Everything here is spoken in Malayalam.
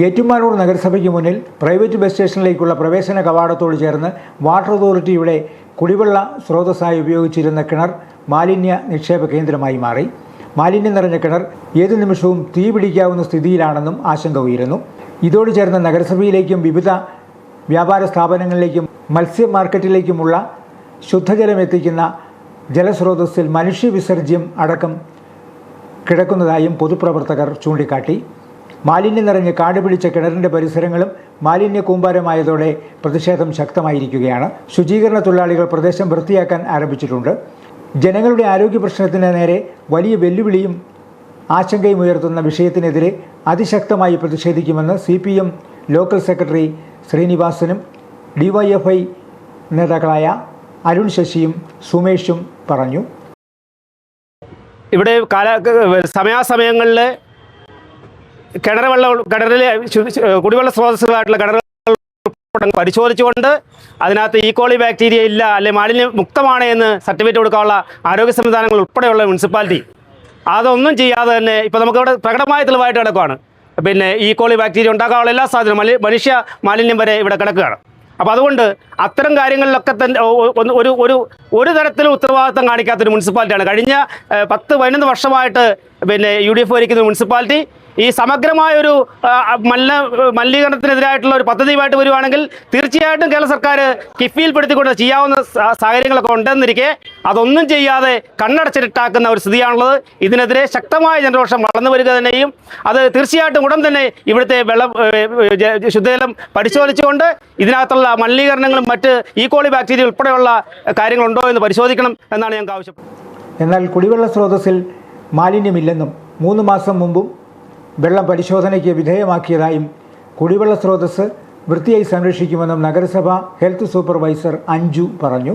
ഏറ്റുമാനൂർ നഗരസഭയ്ക്ക് മുന്നിൽ പ്രൈവറ്റ് ബസ് സ്റ്റേഷനിലേക്കുള്ള പ്രവേശന കവാടത്തോട് ചേർന്ന് വാട്ടർ അതോറിറ്റിയുടെ കുടിവെള്ള സ്രോതസ്സായി ഉപയോഗിച്ചിരുന്ന കിണർ മാലിന്യ നിക്ഷേപ കേന്ദ്രമായി മാറി. മാലിന്യം നിറഞ്ഞ കിണർ ഏതു നിമിഷവും തീ പിടിക്കാവുന്ന സ്ഥിതിയിലാണെന്നും ആശങ്ക ഉയരുന്നു. ഇതോട് ചേർന്ന് നഗരസഭയിലേക്കും വിവിധ വ്യാപാര സ്ഥാപനങ്ങളിലേക്കും മത്സ്യ മാർക്കറ്റിലേക്കുമുള്ള ശുദ്ധജലം എത്തിക്കുന്ന ജലസ്രോതസ്സിൽ മനുഷ്യ വിസർജ്യം അടക്കം കിടക്കുന്നതായും പൊതുപ്രവർത്തകർ ചൂണ്ടിക്കാട്ടി. മാലിന്യം നിറഞ്ഞ് കാട് പിടിച്ച കിണറിന്റെ പരിസരങ്ങളും മാലിന്യ കൂമ്പാരമായതോടെ പ്രതിഷേധം ശക്തമായിരിക്കുകയാണ്. ശുചീകരണ തൊഴിലാളികൾ പ്രദേശം വൃത്തിയാക്കാൻ ആരംഭിച്ചിട്ടുണ്ട്. ജനങ്ങളുടെ ആരോഗ്യ പ്രശ്നത്തിന് നേരെ വലിയ വെല്ലുവിളിയും ആശങ്കയും ഉയർത്തുന്ന വിഷയത്തിനെതിരെ അതിശക്തമായി പ്രതിഷേധിക്കുമെന്ന് C P M local secretary ശ്രീനിവാസനും DYFI നേതാക്കളായ അരുൺ ശശിയും സുമേഷും പറഞ്ഞു. ഇവിടെ കാല സമയാസമയങ്ങളിൽ കിണർ കിണറിലെ കുടിവെള്ള സ്രോതസ്സുകളായിട്ടുള്ള കിണറുകൾ പരിശോധിച്ചുകൊണ്ട് അതിനകത്ത് ഈക്കോളി ബാക്ടീരിയ ഇല്ല അല്ലെ മാലിന്യ മുക്തമാണ് എന്ന് സർട്ടിഫിക്കറ്റ് കൊടുക്കാനുള്ള ആരോഗ്യ സംവിധാനങ്ങൾ ഉൾപ്പെടെയുള്ള മുനിസിപ്പാലിറ്റി അതൊന്നും ചെയ്യാതെ തന്നെ ഇപ്പോൾ നമുക്കിവിടെ പ്രകടമായ തെളിവായിട്ട് കിടക്കുകയാണ് പിന്നെ ഈക്കോളി ബാക്ടീരിയ ഉണ്ടാക്കാനുള്ള എല്ലാ സാധ്യതയും മനുഷ്യ മാലിന്യം വരെ ഇവിടെ കിടക്കുകയാണ്. അപ്പോൾ അതുകൊണ്ട് അത്തരം കാര്യങ്ങളിലൊക്കെ തന്നെ ഒരു ഒരു ഒരു തരത്തിലും ഉത്തരവാദിത്തം കാണിക്കാത്തൊരു മുനിസിപ്പാലിറ്റിയാണ് കഴിഞ്ഞ പത്ത് പതിനൊന്ന് വർഷമായിട്ട് പിന്നെ യു ഡി എഫ് ഭരിക്കുന്ന മുനിസിപ്പാലിറ്റി ഈ സമഗ്രമായ ഒരു മല്ല മലിനീകരണത്തിനെതിരായിട്ടുള്ള ഒരു പദ്ധതിയുമായിട്ട് വരുവാണെങ്കിൽ തീർച്ചയായിട്ടും കേരള സർക്കാർ കിഫിയിൽപ്പെടുത്തിക്കൊണ്ട് ചെയ്യാവുന്ന സാഹചര്യങ്ങളൊക്കെ ഉണ്ടെന്നിരിക്കെ അതൊന്നും ചെയ്യാതെ കണ്ണടച്ചിട്ടാക്കുന്ന ഒരു സ്ഥിതിയാണുള്ളത്. ഇതിനെതിരെ ശക്തമായ ജനരോഷം വളർന്നു വരിക തന്നെയും അത് തീർച്ചയായിട്ടും ഉടൻ തന്നെ ഇവിടുത്തെ വെള്ളം ശുദ്ധജലം പരിശോധിച്ചുകൊണ്ട് ഇതിനകത്തുള്ള മലിനീകരണങ്ങളും മറ്റ് ഈക്കോളി ബാക്ടീരിയ ഉൾപ്പെടെയുള്ള കാര്യങ്ങളുണ്ടോ എന്ന് പരിശോധിക്കണം എന്നാണ് ഞങ്ങൾക്ക് ആവശ്യം എന്നാൽ കുടിവെള്ള സ്രോതസ്സിൽ മാലിന്യമില്ലെന്നും മൂന്ന് മാസം മുമ്പും വെള്ളം പരിശോധനയ്ക്ക് വിധേയമാക്കിയതായും കുടിവെള്ള സ്രോതസ് വൃത്തിയായി സംരക്ഷിക്കുമെന്നും നഗരസഭ ഹെൽത്ത് സൂപ്പർവൈസർ അഞ്ജു പറഞ്ഞു.